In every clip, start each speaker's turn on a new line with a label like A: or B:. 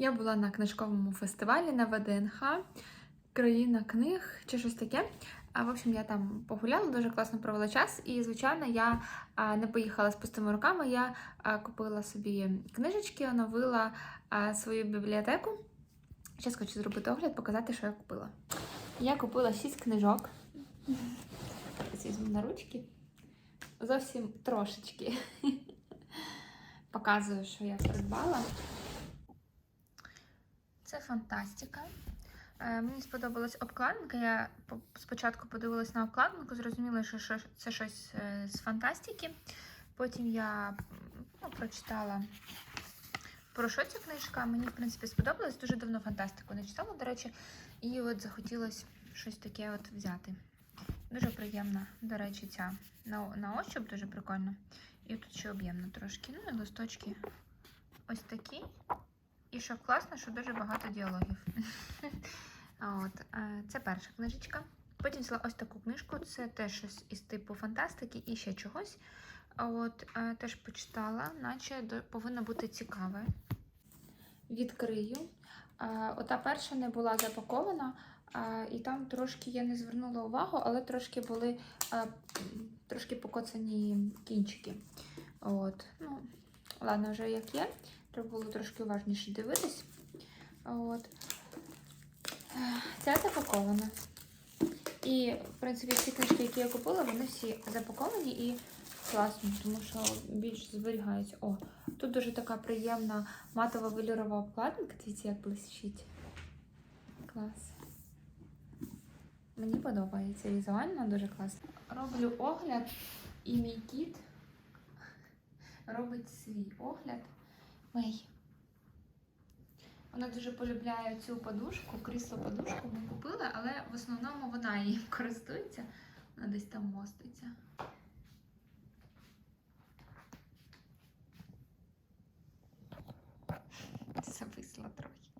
A: Я була на книжковому фестивалі на ВДНХ, країна книг чи щось таке. А, в общем, я там погуляла, дуже класно провела час. І, звичайно, я не поїхала з пустими руками. Я купила собі книжечки, оновила свою бібліотеку. Зараз хочу зробити огляд, показати, що я купила. Я купила 6 книжок. Візьму на ручки. Зовсім трошечки. Показую, що я придбала. Це фантастика. Е, мені сподобалась обкладинка. Я спочатку подивилась на обкладинку, зрозуміла, що це щось е, з фантастики. Потім я ну, прочитала про що ця книжка. Мені, в принципі, сподобалось. Дуже давно фантастику не читала, до речі, і от захотілося щось таке от взяти. Дуже приємна, до речі, ця на, на ощуп дуже прикольно. І тут ще об'ємно трошки. Ну і листочки ось такі. І що класно, що дуже багато діалогів. От, е, це перша книжечка. Потім взяла ось таку книжку. Це теж щось із типу фантастики і ще чогось. От, е, теж почитала, наче повинно бути цікаве. Відкрию. Е, Ота перша не була запакована, і там трошки я не звернула увагу, але трошки були трошки покоцані кінчики. От, ну, ладно, вже як є. Треба було трошки уважніше дивитись. От. Ця запакована. І, в принципі, всі книжки, які я купила, вони всі запаковані і класно, тому що більш зберігаються. О, тут дуже така приємна матова велюрова обкладинка. Дивіться, як блищить. Клас. Мені подобається візуально, дуже класно. Роблю огляд, і мій кіт робить свій огляд. Мей. Вона дуже полюбляє цю подушку, крісло подушку ми купили, але в основному вона її користується. Вона десь там моститься. Зависла трохи.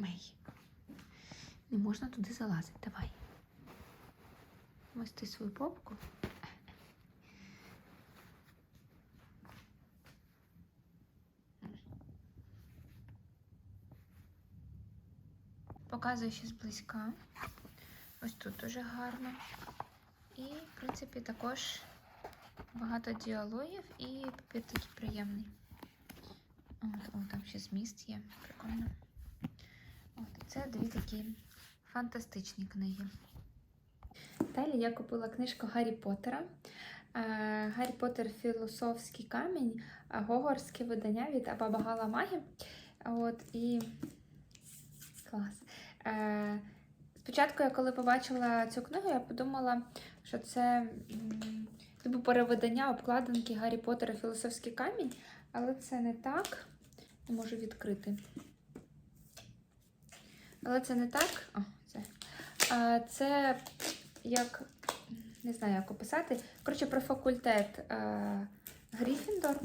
A: Мей. Не можна туди залазити. Давай. Мости свою попку. Показую ще зблизька. Ось тут дуже гарно. І, в принципі, також багато діалогів і папір такий приємний. О, там ще зміст є. Прикольно. Це дві такі фантастичні книги. Далі я купила книжку Гаррі Поттера. Е, Гаррі Поттер Філософський камінь, гогорське видання від Абабагала Магі. От, і клас. Е, Спочатку, я коли побачила цю книгу, я подумала, що це типу перевидання обкладинки Гаррі Поттера Філософський камінь, але це не так. Не можу відкрити. Але це не так. О, це. А, це як, не знаю, як описати. Коротше, про факультет е, Гріфіндор.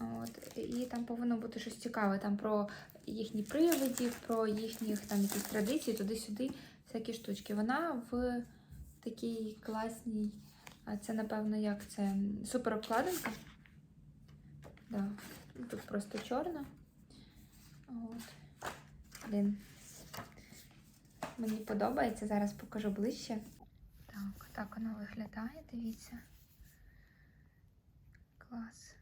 A: От, і там повинно бути щось цікаве. Там про їхні привидів, про їхніх там якісь традиції, туди-сюди, всякі штучки. Вона в такій класній, а це, напевно, як це супер обкладинка. Да. Тут просто чорна. От. Блін. Мені подобається, зараз покажу ближче. Так, так воно виглядає, дивіться. Клас.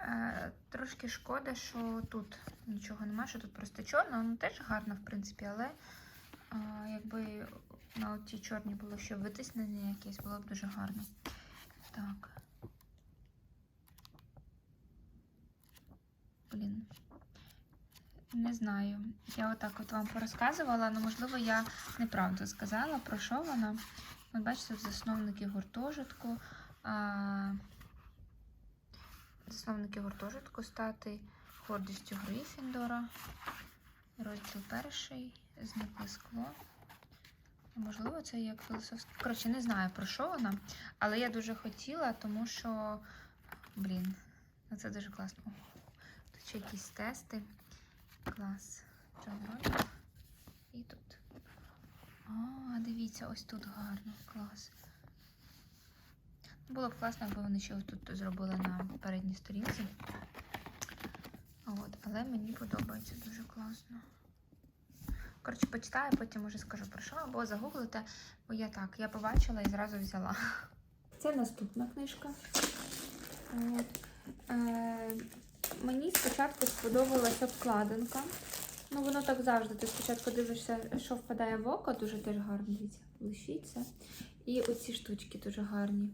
A: Е, трошки шкода, що тут нічого немає, що тут просто чорно, воно теж гарно, в принципі, але е, якби на тій чорній було ще витиснення якесь, було б дуже гарно. Так. Блін. Не знаю. Я отак от вам порозказувала, але можливо я неправду сказала, про що вона. От бачите, засновники гуртожитку. А, засновники гуртожитку стати гордістю Грифіндора. Розділ перший. Зникле скло. Можливо, це як філософське. Коротше, не знаю про що вона, але я дуже хотіла, тому що, блін, Ну, це дуже класно. Тут ще якісь тести. Клас. Джон І тут. А, дивіться, ось тут гарно. Клас. Було б класно, якби вони ще тут зробили на передній сторінці. От, але мені подобається дуже класно. Коротше, почитаю, потім може скажу про що, або загуглите, бо я так, я побачила і зразу взяла. Це наступна книжка. От. Е, мені спочатку сподобалася обкладинка. Ну, воно так завжди. Ти спочатку дивишся, що впадає в око, дуже теж гарно дивіться, блищиться. І оці штучки дуже гарні.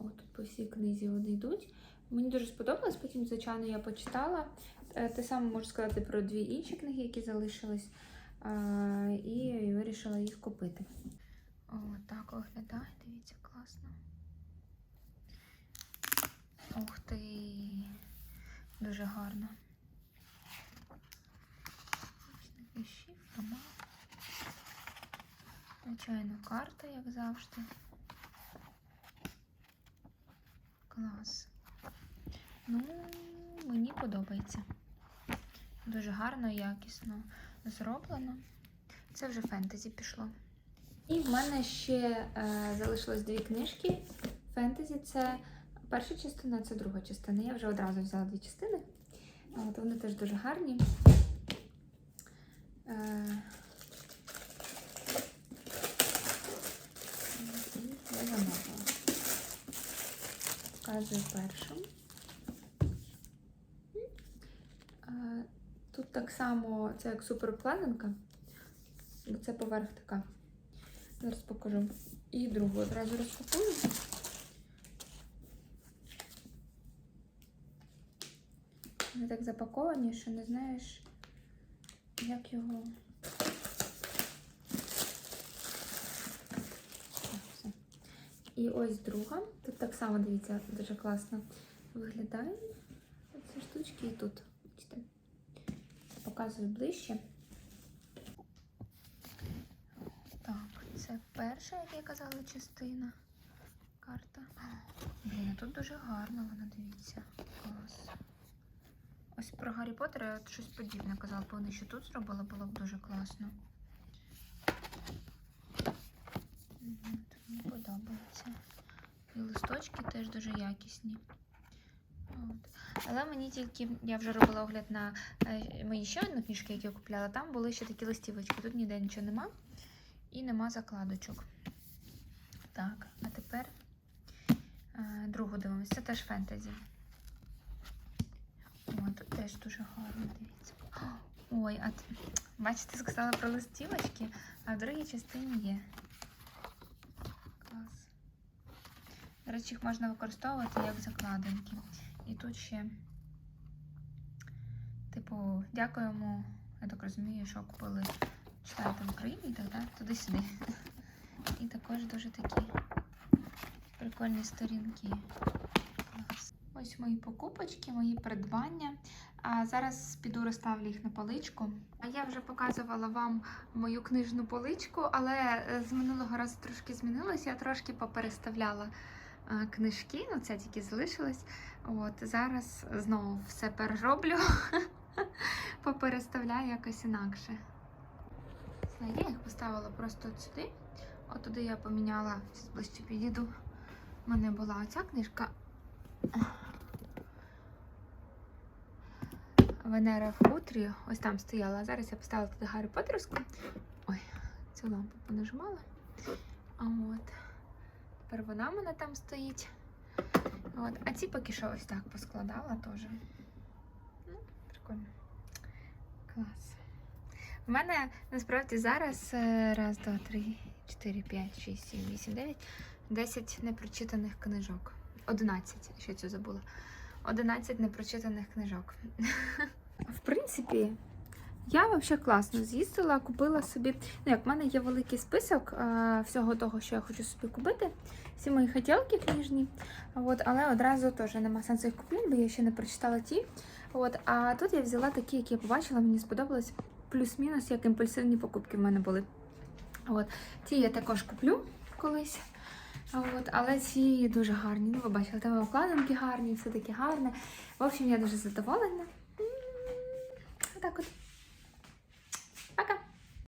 A: От по всій книзі вони йдуть. Мені дуже сподобалось, потім, звичайно, я почитала. Е, Те саме можу сказати про дві інші книги, які залишились. І вирішила їх купити. О, так виглядає, дивіться, класно. Ух ти! Дуже гарно. Формат. Звичайно, карта, як завжди. Клас. Ну, мені подобається. Дуже гарно, якісно зроблено. Це вже фентезі пішло. І в мене ще е, залишилось дві книжки. Фентезі це перша частина, це друга частина. Я вже одразу взяла дві частини. От, вони теж дуже гарні. Е, я замовила. Показую першу. Е, Тут так само це як суперпланинка. бо Це поверх така. Зараз покажу. І другу одразу розпакую. Вони так запаковані, що не знаєш, як його. І ось друга. Тут так само, дивіться, дуже класно виглядає. Ці штучки і тут. Бачите? Показую ближче. Так, це перша, як я казала, частина. Карта. Блін, тут дуже гарно вона, дивіться. Клас. Ось про Гаррі Поттера я щось подібне казала, бо вони ще тут зробили, було б дуже класно. Мені подобається. І листочки теж дуже якісні. Але мені тільки, я вже робила огляд на е, мої ще одні книжки, які я купляла, там були ще такі листівочки. Тут ніде нічого нема і нема закладочок. Так, а тепер е, другу дивимося. Це теж фентезі. О, тут теж дуже гарно, дивіться. Ой, а бачите, сказала про листівочки, а в другій частині є. Клас. До речі, їх можна використовувати як закладинки. І тут ще, типу, дякуємо, я так розумію, що купили читаєте в Україні і так далі, туди-сюди. І також дуже такі прикольні сторінки. Ось мої покупочки, мої придбання. А зараз піду розставлю їх на поличку. А я вже показувала вам мою книжну поличку, але е, з минулого разу трошки змінилося. Я трошки попереставляла е, книжки, ну це тільки залишилось. От зараз знову все перероблю, попереставляю якось інакше. Я їх поставила просто от сюди. От туди я поміняла, ближче підійду. У мене була оця книжка. Венера в хутрі, ось там стояла. Зараз я поставила туди Гаррі Поттерську. Ой, цю лампу понажимала. А от. Тепер вона в мене там стоїть. От. А ці поки що ось так поскладала теж. Ну, прикольно. Клас. У мене насправді зараз е, раз, два, три, чотири, п'ять, шість, сім, вісім, дев'ять, десять непрочитаних книжок. Одинадцять, ще цю забула. Одинадцять непрочитаних книжок. В принципі, я взагалі класно з'їздила, купила собі. Ну, як в мене є великий список е, всього того, що я хочу собі купити. Всі мої хотілки книжні. От, але одразу теж нема сенсу їх купити, бо я ще не прочитала ті. От, а тут я взяла такі, які я побачила, мені сподобалось плюс-мінус, як імпульсивні покупки в мене були. От, ті я також куплю колись. От, Але ці дуже гарні. Ну, ви бачили, там обкладинки гарні, все таке гарне. В общем, я дуже задоволена. Отак от. Пока!